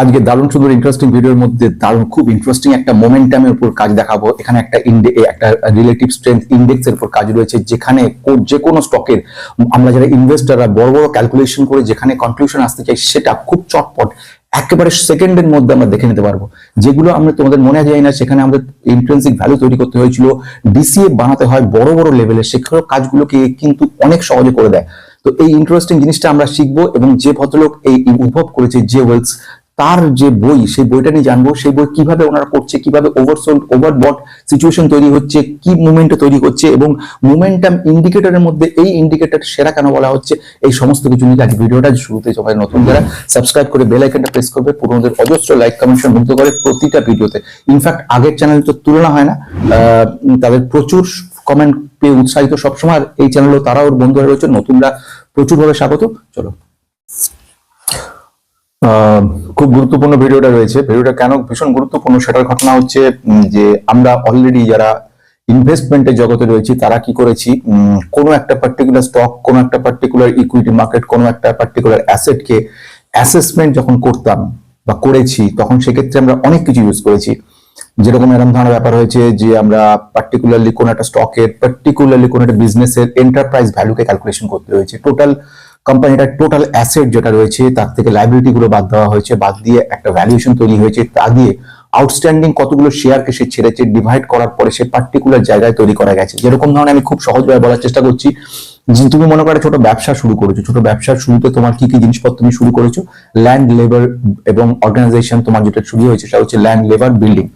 আজকে দারুণ সুন্দর ইন্টারেস্টিং ভিডিওর মধ্যে দারুণ, খুব ইন্টারেস্টিং একটা মোমেন্টামের উপর কাজ দেখাবো। এখানে একটা একটা রিলেটিভ স্ট্রেংথ ইন্ডেক্স এর উপর কাজ রয়েছে, যেখানে যে কোনো স্টকের আমরা যারা ইনভেস্টাররা বড় বড় ক্যালকুলেশন করে যেখানে কনক্লুশন আসতে চাই, সেটা খুব চটপট, একেবারে সেকেন্ডের মধ্যে আমরা দেখে নিতে পারব। যেগুলো আমরা তোমাদের মনে যায় না, সেখানে আমাদের ইন্ট্রেন্সিক ভ্যালু তৈরি করতে হয়েছিল ডিসিএ বানাতে হয় বড় বড় লেভেলে সেখানে কাজগুলোকে কিন্তু অনেক সহজে করে দেয়। তো এই ইন্টারেস্টিং জিনিসটা আমরা শিখব এবং যে ভদ্রলোক এই উদ্ভব করেছে, যে ওয়েলস তার যে বই সেই বইটা নিয়ে জানব সেই বই কীভাবে ওনারা করছে কীভাবে ওভারসোল্ড ওভারবট সিচুয়েশন তৈরি হচ্ছে কি মুভমেন্ট তৈরি হচ্ছে এবং মুভমেন্টাম ইন্ডিকেটরের মধ্যে এই ইন্ডিকেটর সেরা কেন বলা হচ্ছে এই সমস্ত কিছু নিয়ে আজ ভিডিওটা শুরুতে সবাই নতুন যারা সাবস্ক্রাইব করে বেল আইকনটা প্রেস করবে পুরোনোদের অজস্র লাইক কমেন্ট মুগ্ধ করে প্রতিটা ভিডিওতে ইনফ্যাক্ট আগের চ্যানেল তো তুলনা হয় না তাদের প্রচুর কমেন্ট পেয়ে উৎসাহিত সবসময় এই চ্যানেলও তারাও বন্ধুরা রয়েছে নতুনরা প্রচুরভাবে স্বাগত চলো। আহ, খুব গুরুত্বপূর্ণ ভিডিওটা রয়েছে। ভিডিওটা কেন ভীষণ গুরুত্বপূর্ণ সেটার ঘটনা হচ্ছে যে আমরা অলরেডি যারা ইনভেস্টমেন্টের জগতে রয়েছি, তারা কি করেছি কোনো একটা পার্টিকুলার স্টক কোনো একটা পার্টিকুলার ইকুইটি মার্কেট কোনো একটা পার্টিকুলার অ্যাসেটকে অ্যাসেসমেন্ট যখন করতাম বা করেছি, তখন সেক্ষেত্রে আমরা অনেক কিছু ইউজ করেছি। যেরকম এরকম ধরনের ব্যাপার হয়েছে যে আমরা পার্টিকুলারলি কোন একটা স্টকের পার্টিকুলারলি কোন একটা বিজনেসের এন্টারপ্রাইজ ভ্যালুকে ক্যালকুলেশন করতে হয়েছে। টোটাল কোম্পানিটার টোটাল অ্যাসেট যেটা রয়েছে, তার থেকে লাইবিলিটি গুলো বাদ দেওয়া হয়েছে, বাদ দিয়ে একটা ভ্যালুয়েশন তৈরি হয়েছে। তা দিয়ে আউটস্ট্যান্ডিং কতগুলো শেয়ারকে সে ছেড়েছে ডিভাইড করার পরে সে পার্টিকুলার জায়গায় তৈরি করা গেছে। যেরকম ধরনের আমি খুব সহজভাবে বলার চেষ্টা করছি, যে তুমি মনে করো ছোট ব্যবসা শুরু করেছ, ছোট ব্যবসার শুরুতে তোমার কি কি জিনিসপত্র তুমি শুরু করেছ? ল্যান্ড লেবার এবং অর্গানাইজেশন তোমার যেটা শুরু হয়েছে, সেটা হচ্ছে ল্যান্ড লেবার বিল্ডিং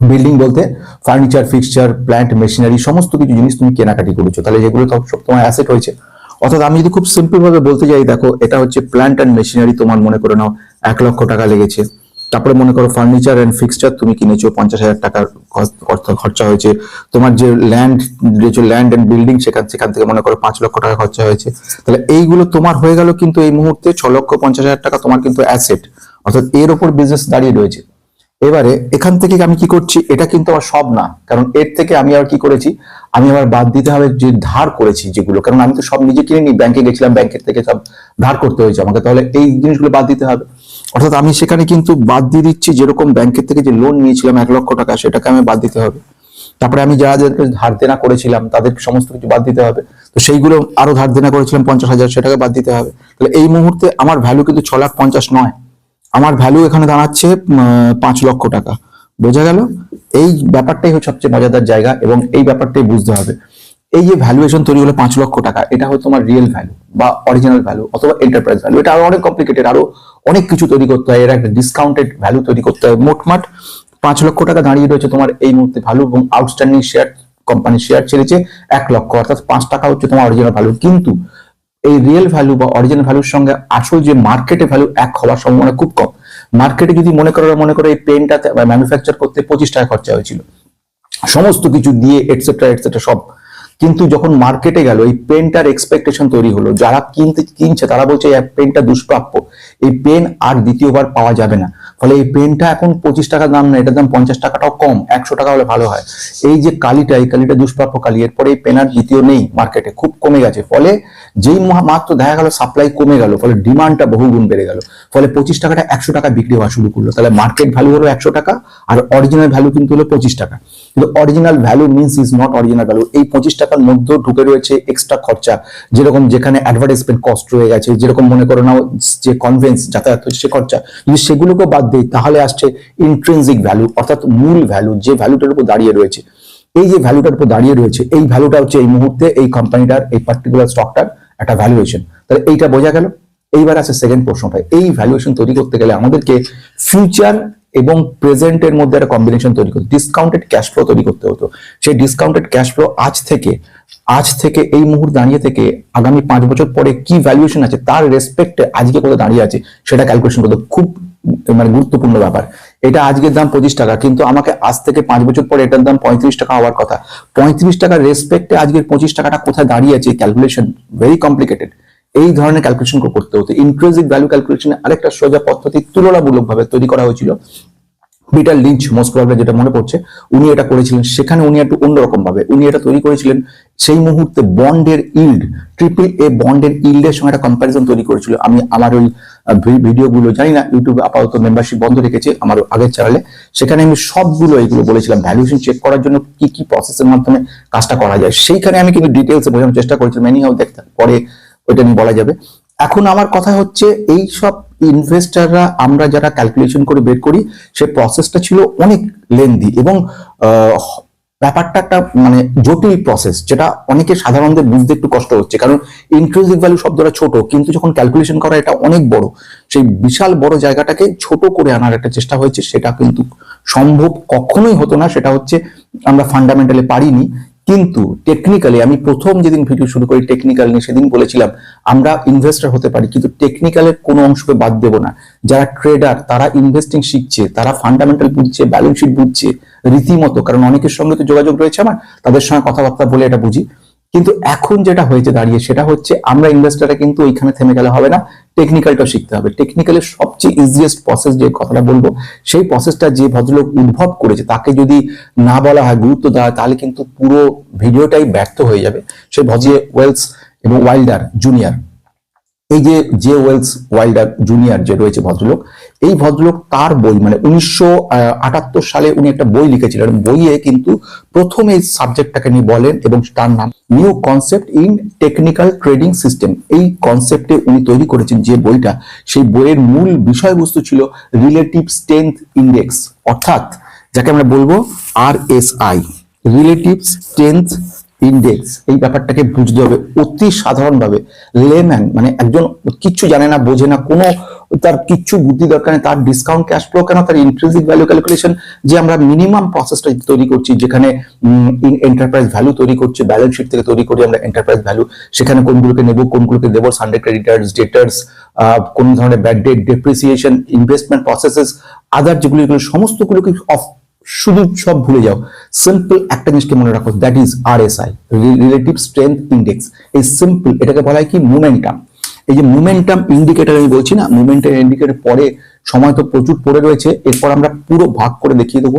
বিল্ডিং বলতে ফার্নিচার ফিক্সচার প্ল্যান্ট মেশিনারি সমস্ত কিছু জিনিস তুমি কেনাকাটি করেছ। তাহলে যেগুলো তোমার অ্যাসেট হয়েছে অর্থাৎ আমি যদি খুব সিম্পল ভাবে বলতে যাই, দেখো, এটা হচ্ছে প্ল্যান্ট অ্যান্ড মেশিনারি তোমার মনে করে নাও, এক লক্ষ টাকা লেগেছে। তারপরে মনে করো ফার্নিচার অ্যান্ড ফিক্সচার তুমি কিনেছো, পঞ্চাশ হাজার টাকার খরচ- হয়েছে। তোমার যে ল্যান্ড যে ল্যান্ড অ্যান্ড বিল্ডিং সেখান সেখান থেকে মনে করো পাঁচ লক্ষ টাকা খরচা হয়েছে। তাহলে এইগুলো তোমার হয়ে গেল কিন্তু এই মুহূর্তে ছ লক্ষ পঞ্চাশ হাজার টাকা তোমার কিন্তু অ্যাসেট অর্থাৎ এর ওপর বিজনেস দাঁড়িয়ে রয়েছে। এবারে এখান থেকে আমি কি করছি? এটা কিন্তু আমার সব না। কারণ এর থেকে আমি আবার কি করেছি? আমি আবার বাদ দিতে হবে যে ধার করেছি যেগুলো। কারণ আমি তো সব নিজে কিনে নি ব্যাংকে গেছিলাম ব্যাংকের থেকে সব ধার করতে হয়েছে আমাকে। তাহলে এই জিনিসগুলো বাদ দিতে হবে। অর্থাৎ আমি সেখানে কিন্তু বাদ দিয়ে দিচ্ছি যেরকম ব্যাংকের থেকে যে লোন নিয়েছিলাম এক লক্ষ টাকা, সেটাকে আমি বাদ দিতে হবে। তারপরে আমি যারা যাদেরকে ধার দেনা করেছিলাম, তাদের সমস্ত কিছু বাদ দিতে হবে। তো সেইগুলো আরও ধার দেনা করেছিলাম পঞ্চাশ হাজার, সেটাকে বাদ দিতে হবে। তাহলে এই মুহূর্তে আমার ভ্যালু কিন্তু ছ লাখ পঞ্চাশ নয়। আমার ভ্যালু এখানে দাঁড়াচ্ছে পাঁচ লক্ষ টাকা। বোঝা গেল? এই ব্যাপারটাই হচ্ছে সবচেয়ে মজাদার জায়গা এবং এই ব্যাপারটাই বুঝতে হবে। এই যে ভ্যালুয়েশন তৈরি হলো পাঁচ লক্ষ টাকা, এটা হয়তো তোমার রিয়েল ভ্যালু বা অরিজিনাল ভ্যালু অথবা এন্টারপ্রাইজ ভ্যালু এটা আরও অনেক কমপ্লিকেটেড আরও অনেক কিছু তৈরি করতে হয়। এর একটা ডিসকাউন্টেড ভ্যালু তৈরি করতে হয় মোটমাট। পাঁচ লক্ষ টাকা দাঁড়িয়ে রয়েছে তোমার এই মুহূর্তে ভ্যালু এবং আউটস্ট্যান্ডিং শেয়ার কোম্পানির শেয়ার ছেড়েছে এক লক্ষ, অর্থাৎ পাঁচ টাকা হচ্ছে তোমার অরিজিনাল ভ্যালু কিন্তু এই রিয়েল ভ্যালু বা অরিজিনাল ভ্যালুর সঙ্গে আসল যে মার্কেটে ভ্যালু এক হওয়ার সম্ভাবনা খুব কম। মার্কেটে যদি মনে করো মনে করো এই পেনটা ম্যানুফ্যাকচার করতে পঁচিশ টাকা খরচা হয়েছিল। সমস্ত কিছু দিয়ে এটসেট্রা এটসেট্রা সব। কিন্তু যখন মার্কেটে গেল, এই পেনটার এক্সপেকটেশন তৈরি হলো, যারা কিনতে, কিনছে, তারা বলছে এই পেনটা দুষ্প্রাপ্য। এই পেন আর দ্বিতীয়বার পাওয়া যাবে না। ফলে এই পেনটা এখন পঁচিশ টাকা দাম না, এটার দাম পঞ্চাশ টাকাটাও কম, একশো টাকা হলে ভালো হয়। এই যে কালিটা, এই কালিটা দুষ্প্রাপ্য কালি, এরপরে এই পেন আর দ্বিতীয় নেই মার্কেটে খুব কমে গেছে। ফলে যেই মাত্র দেখা গেল সাপ্লাই কমে গেল, ফলে ডিমান্ডটা বহুগুণ বেড়ে গেল। ফলে পঁচিশ টাকাটা একশো টাকা বিক্রি হওয়া শুরু করল। তাহলে মার্কেট ভ্যালু হলো একশো টাকা, আর অরিজিনাল ভ্যালু কিন্তু হলো পঁচিশ টাকা। কিন্তু original value means is not original value এই পঁচিশ টাকার মধ্যেও ঢুকে রয়েছে এক্সট্রা খরচা, যেরকম যেখানে অ্যাডভার্টাইজমেন্ট কস্ট রয়ে গেছে, যেরকম মনে করো নাও যে কনভেন্স যাতায়াত হচ্ছে সে খরচা। যদি সেগুলোকে বাদ দিই, তাহলে আসছে ইন্ট্রেন্সিক ভ্যালু অর্থাৎ মূল ভ্যালু যে ভ্যালুটার উপর দাঁড়িয়ে রয়েছে। এই যে ভ্যালুটার উপর দাঁড়িয়ে রয়েছে, এই ভ্যালুটা হচ্ছে এই মুহূর্তে এই কোম্পানিটার এই পার্টিকুলার স্টকটার একটা ভ্যালুয়েশন তাহলে এইটা বোঝা গেল। এইবার আছে সেকেন্ড প্রশ্নটা এই ভ্যালুয়েশন তৈরি করতে গেলে আমাদেরকে ফিউচার এবং প্রেজেন্টের মধ্যে একটা কম্বিনেশন তৈরি করতে ডিসকাউন্টেড ক্যাশ ফ্লো তৈরি করতে হতো। সেই ডিসকাউন্টেড ক্যাশ ফ্লো আজ থেকে আজ থেকে এই মুহূর্তে দাঁড়িয়ে থেকে আগামী পাঁচ বছর পরে কি ভ্যালুয়েশন আছে, তার রেসপেক্টে আজকে কোথায় দাঁড়িয়ে আছে, সেটা ক্যালকুলেশন করতে খুব মানে গুরুত্বপূর্ণ ব্যাপার। এটা আজকের দাম পঁচিশ টাকা, কিন্তু আমাকে আজ থেকে পাঁচ বছর পরে এটার দাম পঁয়ত্রিশ টাকা হওয়ার কথা। পঁয়ত্রিশ টাকার রেসপেক্টে আজকের পঁচিশ টাকাটা কোথায় দাঁড়িয়ে আছে ক্যালকুলেশন ভেরি কমপ্লিকেটেড এই ধরনের ক্যালকুলেশন করতে হতো। ইনক্লুসিভ ভ্যালু ক্যালকুলেশনের আরেকটা সোজা পদ্ধতি তুলনামূলকভাবে তৈরি করা হয়েছিল। পিটার লিঞ্চ মোস্ট যেটা মনে পড়ছে, উনি এটা করেছিলেন সেখানে উনি একটু অন্যরকম ভাবে উনি এটা তৈরি করেছিলেন সেই মুহূর্তে বন্ডের ইল্ড ট্রিপল এ বন্ডের ইল্ডের সঙ্গে একটা কম্প্যারিজন তৈরি করেছিল। আমি আমার ওই ভিডিওগুলো জানি না ইউটিউবে আপাতত মেম্বারশিপ বন্ধ রেখেছে, আমার আগের চ্যানেলে সেখানে আমি সবগুলো এইগুলো বলেছিলাম ভ্যালুয়েশন চেক করার জন্য কি কি প্রসেসের মাধ্যমে কাজটা করা যায়। সেইখানে আমি কিন্তু ডিটেলসে বোঝানোর চেষ্টা করেছিলাম এনিহাও দেখতে পরে ওইটা নিয়ে বলা যাবে। এখন আমার কথা হচ্ছে, এই সব ইনভেস্টাররা আমরা যারা ক্যালকুলেশন করে বের করি, সে প্রসেসটা ছিল অনেক লেন্দি এবং ব্যাপারটা একটা মানে জটিল প্রসেস যেটা অনেকে সাধারণদের বুঝতে একটু কষ্ট হচ্ছে। কারণ ইনক্লুসিভ ভ্যালু শব্দটা ছোট, কিন্তু যখন ক্যালকুলেশন করা এটা অনেক বড়, সেই বিশাল বড় জায়গাটাকে ছোট করে আনার একটা চেষ্টা হয়েছে, সেটা কিন্তু সম্ভব কখনোই হতো না। সেটা হচ্ছে আমরা ফান্ডামেন্টালি পারিনি। কিন্তু টেকনিক্যালি আমি প্রথম যেদিন ভিডিও শুরু করি টেকনিক্যাল নিয়ে সেদিন বলেছিলাম, আমরা ইনভেস্টার হতে পারি, কিন্তু টেকনিক্যালের কোনো অংশকে বাদ দেব না। যারা ট্রেডার তারা ইনভেস্টিং শিখছে, তারা ফান্ডামেন্টাল বুঝছে ব্যালেন্স শিট বুঝছে, রীতিমতো, কারণ অনেকের সঙ্গে তো যোগাযোগ রয়েছে আমার, তাদের সঙ্গে কথাবার্তা বলে এটা বুঝি। কিন্তু এখন যেটা হয়েছে দাঁড়িয়ে সেটা হচ্ছে আমরা ইনভেস্টাররা কিন্তু ওইখানে থেমে গেলে হবে না টেকনিক্যালটা শিখতে হবে। টেকনিক্যালের সবচেয়ে ইজিয়েস্ট প্রসেস যে কথাটা বলব, সেই প্রসেসটা যে ভদ্রলোক উদ্ভব করেছে, তাকে যদি না বলা হয়, গুরুত্ব দেওয়া তাহলে কিন্তু পুরো ভিডিওটাই ব্যর্থ হয়ে যাবে। সে ভজিয়ে ওয়েলস এবং ওয়াইল্ডার জুনিয়র। এই যে জে ওয়েলস ওয়াইল্ডার জুনিয়র যে রয়েছে ভদ্রলোক, এই ভদ্রলোক তার বই মানে উনিশশো আটাত্তর সালে উনি একটা বই লিখেছিলেন। বইয়ে কিন্তু প্রথম এই সাবজেক্টটাকে নিয়ে বলেন এবং তার নাম new concept in technical trading system এই কনসেপ্টে উনি তৈরি করেছেন যে বইটা, সেই বইয়ের মূল বিষয়বস্তু ছিল রিলেটিভ স্ট্রেংথ ইন্ডেক্স অর্থাৎ যাকে আমরা বলব R S I relative strength index এই ব্যাপারটাকে বুঝতে হবে। অতি সাধারণভাবে লেম্যান মানে একজন কিচ্ছু জানে না, বোঝে না, কোনো তার কিচ্ছু বুদ্ধি দরকার নেই, তার ডিসকাউন্ট ক্যাশ ফ্লো কেন, তার ইন্ট্রেন্সিক ভ্যালু ক্যালকুলেশন যে আমরা মিনিমাম প্রসেসটা তৈরি করছি, যেখানে এন্টারপ্রাইজ ভ্যালু তৈরি করছে ব্যালেন্স শিট থেকে তৈরি করি আমরা এন্টারপ্রাইজ ভ্যালু সেখানে কোনগুলোকে নেব, কোনগুলোকে দেবো সানডে ক্রেডিটার্স ডেটার্স কোন ধরনের bad debt depreciation investment processes other যেগুলো সমস্তগুলোকে অফ শুধু সব ভুলে যাও। সিম্পল একটা জিনিসকে মনে রাখো that is R S I relative strength index এই সিম্পল এটাকে বলা হয় কি? মোমেন্টাম এই যে মোমেন্টাম ইন্ডিকেটার আমি বলছি না মোমেন্টাম ইন্ডিকেটর পরে সময় তো প্রচুর পড়ে রয়েছে, এরপর আমরা পুরো ভাগ করে দেখিয়ে দেবো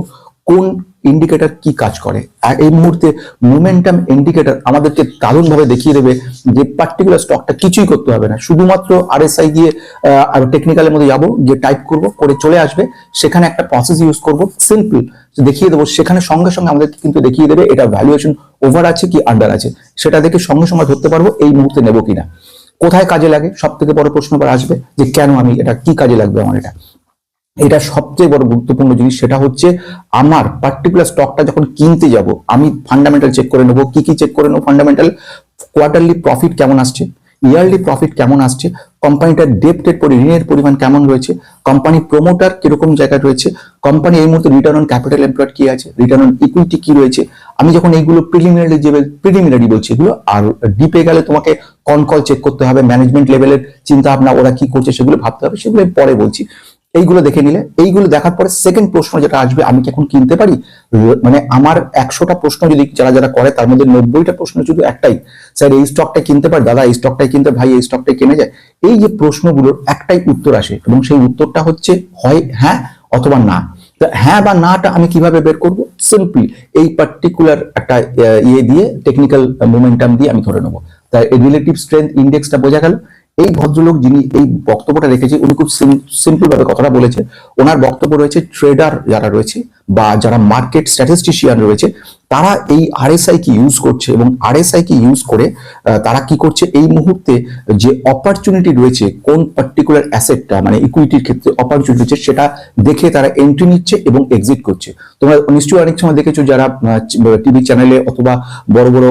কোন ইন্ডিকেটর কি কাজ করে? আর এই মুহূর্তে মোমেন্টাম ইন্ডিকেটর আমাদেরকে দারুণভাবে দেখিয়ে দেবে যে পার্টিকুলার স্টকটা কিছুই করতে হবে না। শুধুমাত্র আরএসআই গিয়ে আর টেকনিক্যালের মধ্যে যাব, গিয়ে টাইপ করব, করে চলে আসবে। সেখানে একটা প্রসেস ইউজ করব। সিম্পল দেখিয়ে দেবো। সেখানে সঙ্গে সঙ্গে আমাদেরকে কিন্তু দেখিয়ে দেবে এটা ভ্যালুয়েশন ওভার আছে কি আন্ডার আছে। সেটা দেখে সঙ্গে সঙ্গে ধরতে পারব এই মুহূর্তে নেব কিনা। কোথায় কাজে লাগে? সব থেকে বড় প্রশ্ন আসবে যে কেন আমি এটা, কি কাজে লাগবে আমার এটা? এটা সবচেয়ে বড় গুরুত্বপূর্ণ জিনিস, সেটা হচ্ছে আমার পার্টিকুলার স্টকটা যখন কিনতে যাব, আমি ফান্ডামেন্টাল চেক করে নেব, কি কি চেক করে নেব ফান্ডামেন্টাল কোয়ার্টারলি প্রফিট কেমন আসছে ইয়ারলি প্রফিট কেমন আসছে কোম্পানিটার ডেপ্টের পরি, ঋণের পরিমাণ কেমন রয়েছে কোম্পানি প্রমোটার কীরকম জায়গায় রয়েছে কোম্পানি এই মুহূর্তে রিটার্ন অন ক্যাপিটাল এমপ্লয়েড কি আছে রিটার্ন অন ইকুইটি কি রয়েছে, আমি যখন এইগুলো প্রিলিমিনারি যে প্রিলিমিনারি বলছি, এগুলো আর ডিপে গেলে তোমাকে কনকল চেক করতে হবে ম্যানেজমেন্ট লেভেলের চিন্তা ভাবনা ওরা কি করছে সেগুলো ভাবতে হবে, সেগুলো পরে বলছি। এইগুলো দেখে নিলে, এইগুলো দেখার পরে সেকেন্ড প্রশ্ন যেটা আসবে, আমি কি এখন কিনতে পারি? মানে আমার একশোটা প্রশ্ন যদি যারা যারা করে, তার মধ্যে নব্বইটা প্রশ্ন শুধু একটাই। স্যার, এই স্টকটা কিনতে পারি? দাদা, এই স্টকটাই কিনতে ভাই, এই স্টকটাই কিনে যায়? এই যে প্রশ্নগুলোর একটাই উত্তর আসে, এবং সেই উত্তরটা হচ্ছে, হয় হ্যাঁ অথবা না। হ্যাঁ বা নাটা আমি কীভাবে বের করব? সিম্পলি এই পার্টিকুলার একটা ইয়ে দিয়ে টেকনিক্যাল মোমেন্টাম দিয়ে আমি ধরে নেব। তাই রিলেটিভ স্ট্রেংথ ইন্ডেক্সটা বোঝা গেল। এই ভদ্রলোক যিনি এই বক্তব্যটা রেখেছে, উনি খুব সিম্পল ভাবে কথাটা বলেছে। ওনার বক্তব্য রয়েছে ট্রেডার যারা রয়েছে বা যারা মার্কেট স্ট্যাটিস্টিশিয়ান রয়েছে তারা এই আরএসআই কি ইউজ করছে এবং আরএসআই কি ইউজ করে তারা কি করছে? এই মুহূর্তে যে অপরচুনিটি রয়েছে, কোন পার্টিকুলার অ্যাসেটটা মানে ইকুইটির ক্ষেত্রে অপরচুনিটি রয়েছে, সেটা দেখে তারা এন্ট্রি নিচ্ছে এবং এক্সিট করছে। তোমরা নিশ্চয়ই অনেক সময় দেখেছ যারা টিভি চ্যানেলে অথবা বড় বড়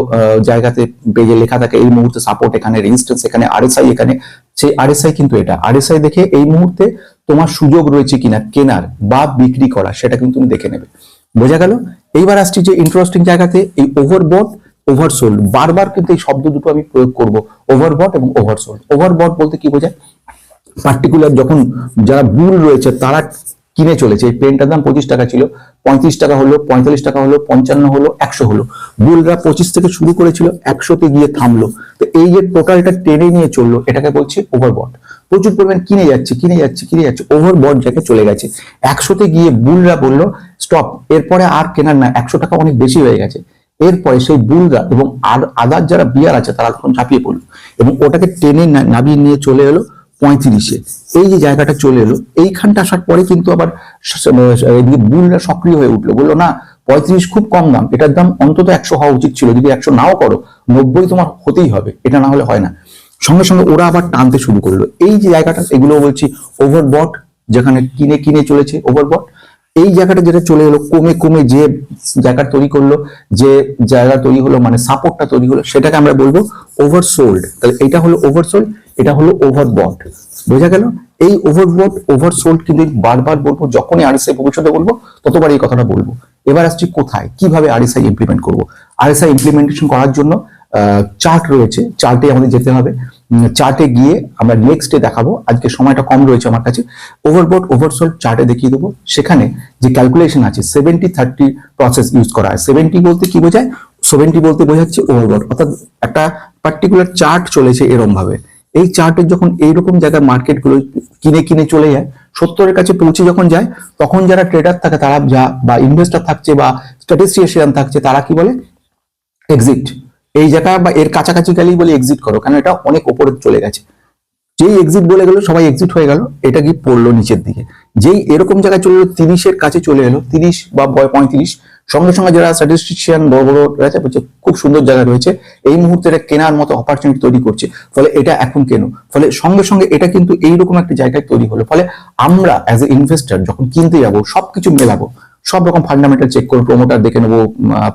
জায়গাতে পেজে লেখা থাকে, এই মুহূর্তে সাপোর্ট এখানে রেজিস্ট্যান্স এখানে আরএসআই এখানে। সেই আরএসআই কিন্তু এটা। আরএসআই দেখে এই মুহূর্তে তোমার সুযোগ রয়েছে কিনা, কেনার বা বিক্রি করা সেটা কিন্তু তুমি দেখে নেবে। বোঝা গেল? এইবার আসছি যে ইন্টারেস্টিং জায়গাতে এই ওভারবোট ওভারসোল্ড বারবার কিন্তু এই শব্দ দুটো আমি প্রয়োগ করব ওভারবট এবং ওভারসোল্ড ওভারবট বলতে কি বোঝায়? পার্টিকুলার যখন যারা বুল রয়েছে, তারা কিনে চলেছে। এই পেনটার দাম পঁচিশ টাকা ছিল। পঁয়ত্রিশ টাকা হলো, পঁয়তাল্লিশ টাকা হলো, পঞ্চান্ন হলো, একশো হলো। বুলরা পঁচিশ থেকে শুরু করেছিল, একশোতে গিয়ে থামলো। তো এই যে টোটালটা টেনে নিয়ে চলল, এটাকে বলছি ওভারবট প্রচুর পরিমাণ কিনে যাচ্ছে কিনে যাচ্ছে কিনে যাচ্ছে ওভার বট জায়গায় চলে গেছে। একশোতে গিয়ে বুলরা বলল স্টপ এরপরে আর কেনার না, একশো টাকা অনেক বেশি হয়ে গেছে। এরপরে সেই বুলরা এবং আদার যারা বিয়ার আছে, তারা তখন ঝাঁপিয়ে পড়ল এবং ওটাকে টেনে না- নামিয়ে নিয়ে চলে এলো পঁয়ত্রিশে। এই যে জায়গাটা চলে এলো, এইখানটা আসার পরে কিন্তু আবার বুলরা সক্রিয় হয়ে উঠল। বলল, না, পঁয়ত্রিশ খুব কম দাম, এটার দাম অন্তত একশো হওয়া উচিত ছিল, যদি একশো নাও করো, নব্বই তোমার হতেই হবে, এটা না হলে হয় না। সঙ্গে সঙ্গে ওরা আবার টানতে শুরু করল। এই যে জায়গাটা, এগুলো বলছি ওভারবট যেখানে কিনে কিনে চলেছে ওভারবট এই জায়গাটা যেটা চলে এলো, কমে কমে যে জায়গা তৈরি করল, যে জায়গা তৈরি হলো মানে সাপোর্টটা তৈরি হলো, সেটাকে আমরা বলব ওভারসোল্ড তাহলে এটা হলো ওভারসোল্ড এটা হলো ওভারবট বোঝা গেল? এই ওভারবট ওভারসোল্ড কিন্তু বারবার বলব, যখনই আরএসআই ভবিষ্যতে বলব ততবার এই কথাটা বলব। এবার আসছি কোথায়? কীভাবে আরএসআই ইমপ্লিমেন্ট করব? আরএসআই ইমপ্লিমেন্টেশন করার জন্য চার্ট রয়েছে। চার্টে আমাদের যেতে হবে। চার্টে গিয়ে আমরা নেক্সট ডে দেখাবো। আজকে সময়টা কম রয়েছে আমার কাছে। ওভারবোট ওভারসোল্ড চার্টে দেখিয়ে দেবো। সেখানে যে ক্যালকুলেশন আছে সেভেন্টি থার্টি প্রসেস ইউজ করা হয়। সেভেন্টি বলতে কি বোঝায়? সেভেন্টি বলতে বোঝাচ্ছে ওভারবোট অর্থাৎ একটা পার্টিকুলার চার্ট চলেছে এরম ভাবে এই চার্টের যখন এইরকম জায়গায় মার্কেটগুলো কিনে কিনে চলে যায়, সত্তরের কাছে পৌঁছে যখন যায়, তখন যারা ট্রেডার থাকে, তারা যা বা ইনভেস্টর থাকছে বা স্ট্যাটিস্টিশিয়ান থাকছে, তারা কি বলে? এক্সিট এই জায়গা বা এর কাছাকাছি গেলেই বলে এক্সিট করো কারণ এটা অনেক ওপরে চলে গেছে। যেই এক্সিট বলে গেল, সবাই এক্সিট হয়ে গেল, এটা কি পড়ল নিচের দিকে। যেই এরকম জায়গায় চলে এলো, তিরিশের কাছে চলে এলো, তিরিশ বা পঁয়ত্রিশ, সঙ্গে সঙ্গে যারা স্ট্যাটিস্টিশিয়ান বড় বড় রয়েছে, বলছে খুব সুন্দর জায়গা রয়েছে, এই মুহূর্তে এটা কেনার মতো অপরচুনিটি তৈরি করছে। ফলে এটা এখন কেন? ফলে সঙ্গে সঙ্গে এটা কিন্তু এইরকম একটা জায়গায় তৈরি হলো। ফলে আমরা অ্যাজ এ ইনভেস্টর যখন কিনতে যাব, সবকিছু মেলাবো সব রকম ফান্ডামেন্টাল চেক করব প্রোমোটার দেখে নেব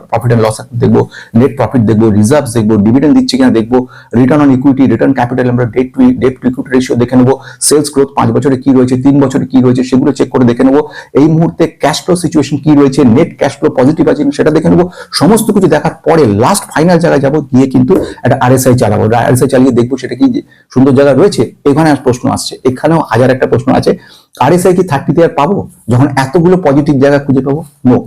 প্রফিট অ্যান্ড লস দেখব নেট প্রফিট দেখব রিজার্ভ দেখব ডিভিডেন্ড দিচ্ছে কিনা দেখব return on equity return capital আমরা debt to debt to equity ratio দেখে নেব সেলস গ্রোথ পাঁচ বছরে কি রয়েছে, তিন বছরে কি রয়েছে সেগুলো চেক করে দেখে নেব, এই মুহূর্তে ক্যাশ ফ্লো সিচুয়েশন কি রয়েছে নেট ক্যাশ ফ্লো পজিটিভ আছে সেটা দেখে নেব, সমস্ত কিছু দেখার পরে লাস্ট ফাইনাল জায়গায় যাব, গিয়ে কিন্তু একটা আরএসআই চালাবো আরএসআই চালিয়ে দেখব সেটা কি সুন্দর জায়গা রয়েছে, এখানে প্রশ্ন আসছে, এখানেও হাজার একটা প্রশ্ন আছে আরএসআই কি থার্টিতে আর পাবো? যখন এতগুলো পজিটিভ জায়গা খুঁজে পাবো? নো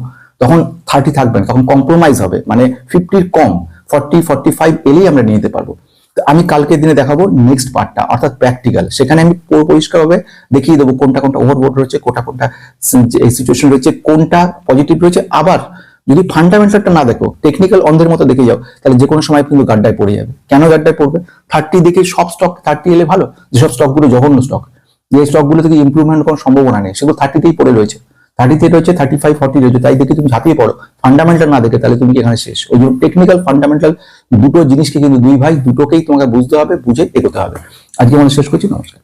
তখন থার্টি থাকবে না। তখন কম্প্রোমাইজ হবে। মানে ফিফটির কম ফর্টি ফর্টি ফাইভ এলেই আমরা নিয়ে নিতে পারব। তো আমি কালকের দিনে দেখাবো নেক্সট পার্টটা অর্থাৎ প্র্যাকটিক্যাল সেখানে আমি পুরো পরিষ্কারভাবে দেখিয়ে দেবো কোনটা কোনটা ওভারবোর্ড রয়েছে, কোনটা কোনটা এই সিচুয়েশন রয়েছে, কোনটা পজিটিভ রয়েছে। আবার যদি ফান্ডামেন্টালটা না দেখো টেকনিক্যাল অন্ধের মতো দেখে যাও, তাহলে যে কোনো সময় কিন্তু গাড্ডায় পড়ে যাবে। কেন গাড্ডায় পড়বে? থার্টি দেখে সব স্টক থার্টি এলে ভালো। যেসব স্টকগুলো জঘন্য স্টক যে স্টকগুলো থেকে ইম্প্রুভমেন্ট কোনো সম্ভাবনা নেই, সেগুলো থার্টিতেই পড়ে রয়েছে। থার্টিতে রয়েছে থার্টি ফাইভ ফর্টি রয়েছে, তাই দেখে তুমি ঝাঁপিয়ে পড়ো। ফান্ডামেন্টাল না দেখে তাহলে তুমি এখানে শেষ? ওই জন্য টেকনিক্যাল ফান্ডামেন্টাল দুটো জিনিসকে কিন্তু দুই ভাই দুটোকেই তোমাকে বুঝতে হবে, বুঝে এগোতে হবে। আজকে আমরা শেষ করছি, নমস্কার।